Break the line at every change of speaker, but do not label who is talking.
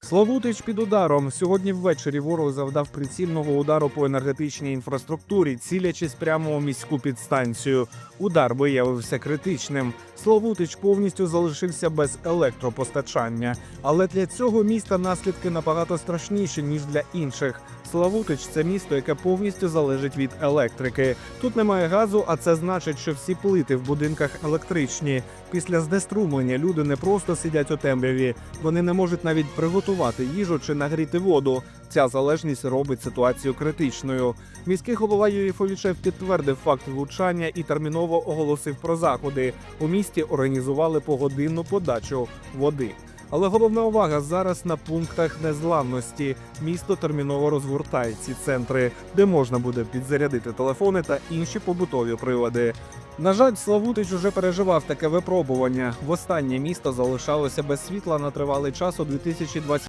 Славутич під ударом. Сьогодні ввечері ворог завдав прицільного удару по енергетичній інфраструктурі, цілячись прямо у міську підстанцію. Удар виявився критичним. Славутич повністю залишився без електропостачання. Але для цього міста наслідки набагато страшніші ніж для інших. Славутич це місто, яке повністю залежить від електрики. Тут немає газу, а це значить, що всі плити в будинках електричні. Після знеструмлення люди не просто сидять у темряві, вони не можуть навіть приготувати їжу чи нагріти воду. Ця залежність робить ситуацію критичною. Міський голова Юрій Фовічев підтвердив факт влучання і терміново оголосив про заходи. У місті організували погодинну подачу води. Але головна увага зараз на пунктах незламності. Місто терміново розгортає ці центри, де можна буде підзарядити телефони та інші побутові прилади. На жаль, Славутич уже переживав таке випробування. Востаннє місто залишалося без світла на тривалий час у 2020